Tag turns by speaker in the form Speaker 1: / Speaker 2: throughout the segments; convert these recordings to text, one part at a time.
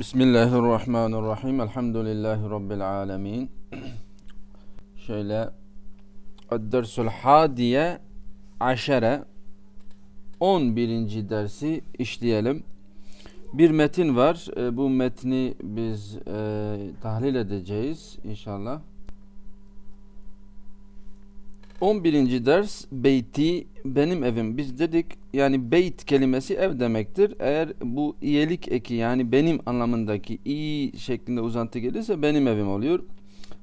Speaker 1: Bismillahirrahmanirrahim. Elhamdülillahi Rabbil alemin. Şöyle Dersül Hadiye Aşere 11. dersi işleyelim. Bir metin var. E, Bu metni biz e, tahlil edeceğiz inşallah. 11. ders beyti benim evim. Biz dedik yani beyt kelimesi ev demektir. Eğer bu iyelik eki yani benim anlamındaki i şeklinde uzantı gelirse benim evim oluyor.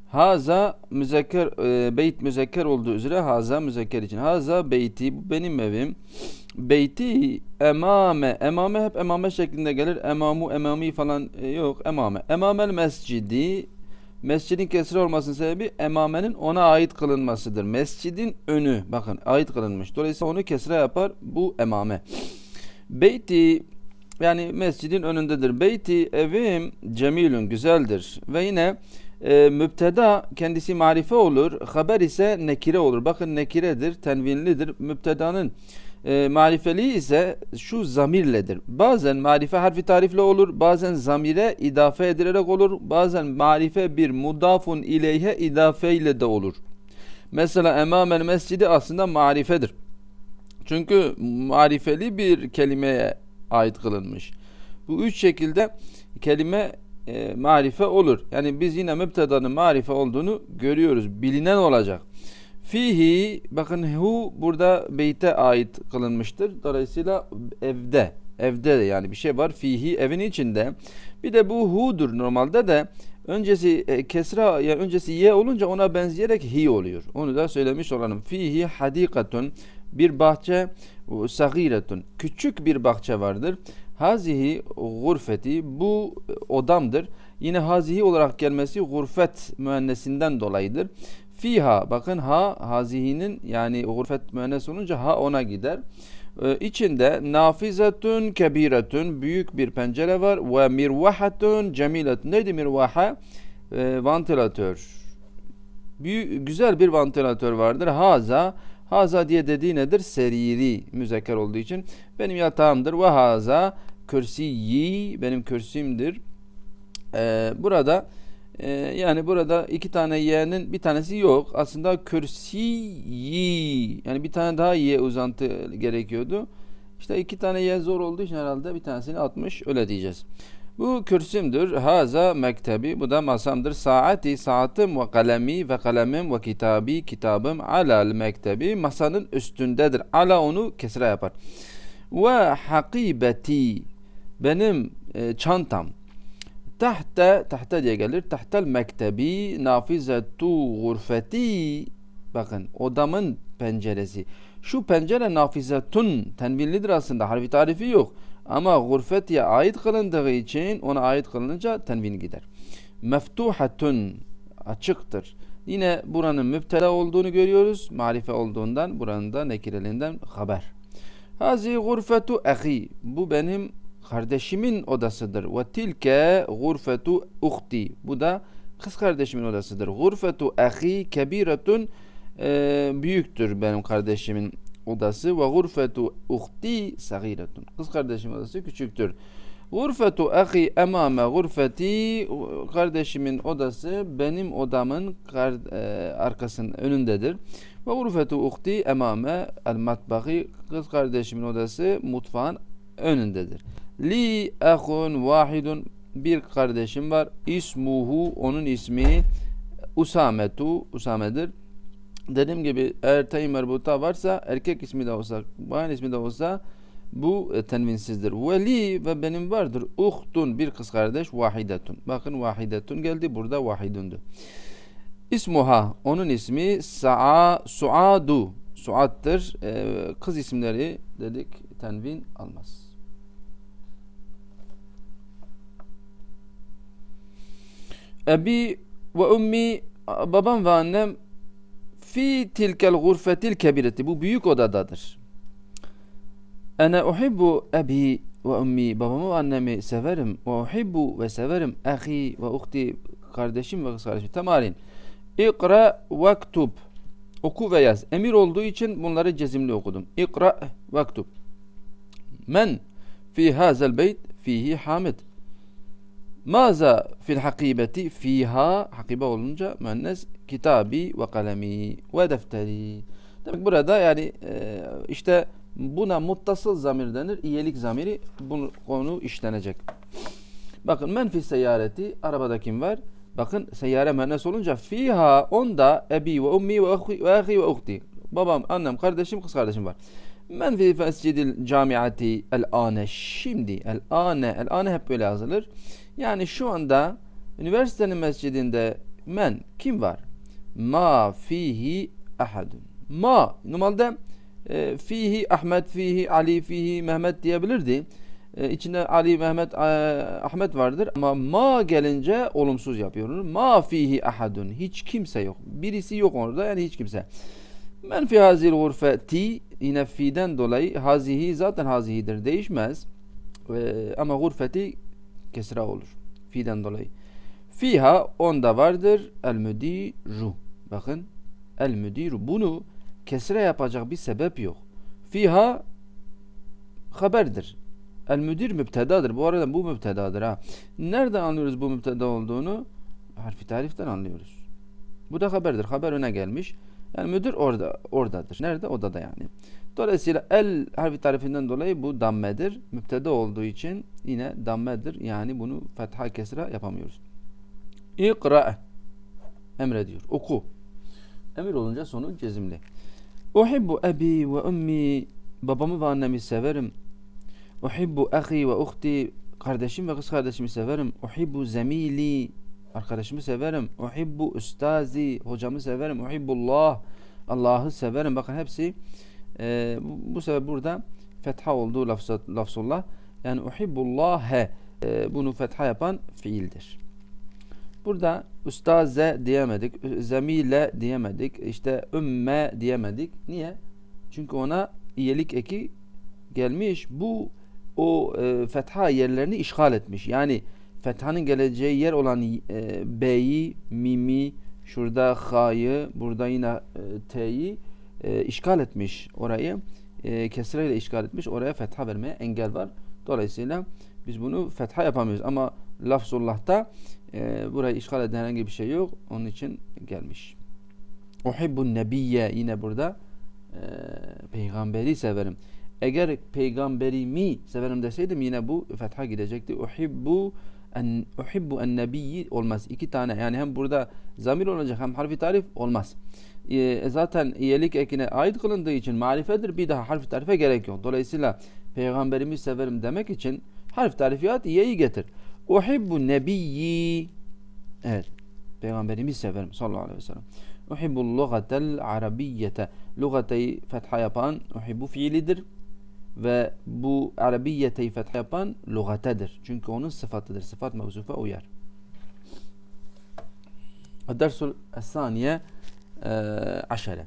Speaker 1: Haza müzekker e, beyt müzekker olduğu üzere haza müzekker için. Haza beyti bu benim evim. Beyti emame emame hep emame şeklinde gelir. Emamu emami falan e, yok emame. Emamel mescidi Mescidin kesri olmasının sebebi emamenin ona ait kılınmasıdır. Mescidin önü bakın ait kılınmış. Dolayısıyla onu kesre yapar bu emame. Beyti yani mescidin önündedir. Beyti evim cemilün güzeldir. Ve yine e, müpteda kendisi marife olur. Haber ise nekire olur. Bakın nekiredir, tenvinlidir. Müptedanın e, marifeli ise şu zamirledir. Bazen marife harfi tarifle olur, bazen zamire idafe edilerek olur, bazen marife bir mudafun ileyhe idafe ile de olur. Mesela emamel mescidi aslında marifedir. Çünkü marifeli bir kelimeye ait kılınmış. Bu üç şekilde kelime e, marife olur. Yani biz yine müptedanın marife olduğunu görüyoruz. Bilinen olacak. Fihi bakın hu burada beyte ait kılınmıştır. Dolayısıyla evde evde de yani bir şey var fihi evin içinde. Bir de bu hu'dur normalde de öncesi e, kesra yani öncesi ye olunca ona benzeyerek hi oluyor. Onu da söylemiş olalım. Fihi hadikatun bir bahçe sagiretun küçük bir bahçe vardır. Hazihi gurfeti bu odamdır. Yine hazihi olarak gelmesi gurfet müennesinden dolayıdır. Fiha bakın ha hazihinin yani gurfet müennes olunca ha ona gider. Ee, içinde nafizetun kebiretun büyük bir pencere var ve mirvahatun cemiletun. Neydi mirvaha? Ee, vantilatör. Büyük, güzel bir vantilatör vardır. Haza Haza diye dediği nedir? Seriri müzekker olduğu için. Benim yatağımdır. Ve haza kürsiyi benim kürsümdür. Ee, burada ee, yani burada iki tane y'nin bir tanesi yok. Aslında kürsiyi yani bir tane daha y uzantı gerekiyordu. İşte iki tane y zor olduğu için herhalde bir tanesini atmış öyle diyeceğiz. Bu kürsümdür. Haza mektebi. Bu da masamdır. Saati, saatim ve kalemi ve kalemim ve kitabi, kitabım alal mektebi. Masanın üstündedir. Ala onu kesre yapar. Ve hakibeti. Benim e, çantam. Tahte, tahte diye gelir. Tahtel mektebi nafizetu gurfeti. Bakın odamın penceresi. Şu pencere nafizetun tenvinlidir aslında. Harfi tarifi yok. Ama gurfetiye ait kılındığı için ona ait kılınınca tenvin gider. Meftuhatun açıktır. Yine buranın müptela olduğunu görüyoruz. Marife olduğundan buranın da nekireliğinden haber. Hazi gurfetu ahi. Bu benim kardeşimin odasıdır. Ve tilke gurfetu uhti. Bu da kız kardeşimin odasıdır. Gurfetu ahi kebiretun e, büyüktür benim kardeşimin odası ve gurfetu uhti sagiretun. Kız kardeşimin odası küçüktür. Gurfetu ahi emame gurfeti kardeşimin odası benim odamın kar, e, arkasının önündedir. Ve gurfetu uhti emame el matbahi kız kardeşimin odası mutfağın önündedir. Li ahun vahidun bir kardeşim var. İsmuhu onun ismi Usametu Usame'dir. Dediğim gibi eğer tayin merbuta varsa erkek ismi de olsa bayan ismi de olsa bu e, tenvinsizdir. Veli ve benim vardır. Uhtun bir kız kardeş vahidetun. Bakın vahidetun geldi burada vahidundu. İsmuha onun ismi Sa'a Suadu. Suad'tır. Ee, kız isimleri dedik tenvin almaz. Ebi ve ummi babam ve annem fi tilkel gurfetil kebireti bu büyük odadadır. Ene uhibbu ebi ve ummi babamı ve annemi severim ve uhibbu ve severim ahi ve uhti kardeşim ve kız kardeşim. Temarin. İkra vektub oku ve yaz. Emir olduğu için bunları cezimli okudum. İkra vektub. Men fi hazel beyt fihi hamid. Maza fil hakibeti fiha hakibe olunca müennes kitabi ve kalemi ve defteri. Demek burada yani e, işte buna muttasıl zamir denir. İyelik zamiri bu konu işlenecek. Bakın menfi seyyareti arabada kim var? Bakın seyyare müennes olunca fiha onda ebi ve ummi ve ahi ve, ahi ve uhti. Babam, annem, kardeşim, kız kardeşim var. Men fi mescidil camiati el ane. Şimdi el ane, el ane hep böyle yazılır. Yani şu anda üniversitenin mescidinde men kim var? Ma fihi ahadun. Ma normalde e, fihi Ahmet, fihi Ali, fihi Mehmet diyebilirdi. E, içinde Ali, Mehmet, e, Ahmet vardır ama ma gelince olumsuz yapıyor. Ma fihi ahadun. Hiç kimse yok. Birisi yok orada yani hiç kimse. Men fi hazil gurfeti yine fi'den dolayı hazihi zaten hazihidir değişmez. E, ama gurfeti kesra olur. Fi'den dolayı. Fiha onda vardır el müdiru. Bakın el müdiru. Bunu kesre yapacak bir sebep yok. Fiha haberdir. El müdir müptedadır. Bu arada bu müptedadır ha. Nereden anlıyoruz bu müpteda olduğunu? Harfi tariften anlıyoruz. Bu da haberdir. Haber öne gelmiş. Yani müdür orada oradadır. Nerede? Odada yani. Dolayısıyla el harfi tarifinden dolayı bu dammedir. Müpteda olduğu için yine dammedir. Yani bunu fetha kesra yapamıyoruz. İkra emrediyor. Oku. Emir olunca sonu cezimli. Uhibbu abi ve ummi babamı ve annemi severim. Uhibbu ahi ve uhti kardeşim ve kız kardeşimi severim. Uhibbu zemili arkadaşımı severim. Uhibbu ustazi hocamı severim. Uhibbullah Allah'ı severim. Bakın hepsi e, bu, bu sefer burada fetha olduğu lafzat, lafzullah. Yani uhibbullâhe e, bunu fetha yapan fiildir. Burada ustaze diyemedik, zemile diyemedik, işte ümme diyemedik. Niye? Çünkü ona iyilik eki gelmiş. Bu o e, fetha yerlerini işgal etmiş. Yani fethanın geleceği yer olan e, B'yi, Mimi, şurada H'yı, burada yine e, T'yi e, işgal etmiş orayı. E, kesreyle işgal etmiş. Oraya fetha vermeye engel var. Dolayısıyla biz bunu fetha yapamıyoruz. Ama lafzullah'ta e, burayı işgal eden herhangi bir şey yok. Onun için gelmiş. Uhibbun nebiyye yine burada e, peygamberi severim. Eğer peygamberimi severim deseydim yine bu fetha gidecekti. Uhibbu en uhibbu en nebiyyi olmaz. İki tane yani hem burada zamir olacak hem harfi tarif olmaz. E, zaten iyilik ekine ait kılındığı için marifedir. Bir daha harfi tarife gerek yok. Dolayısıyla peygamberimi severim demek için harf tarifiyat iyeyi getir. Uhibbu nebiyyi Evet. Peygamberimi severim sallallahu aleyhi ve sellem. Uhibbu lugatel arabiyyete. Lugatayı fetha yapan uhibbu fiilidir. Ve bu arabiyyeteyi fetha yapan lugatedir. Çünkü onun sıfatıdır. Sıfat mevzufa uyar. Dersul saniye aşere.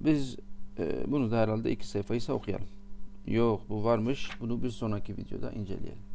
Speaker 1: Biz e, bunu da herhalde iki sayfayı okuyalım. Yok bu varmış. Bunu bir sonraki videoda inceleyelim.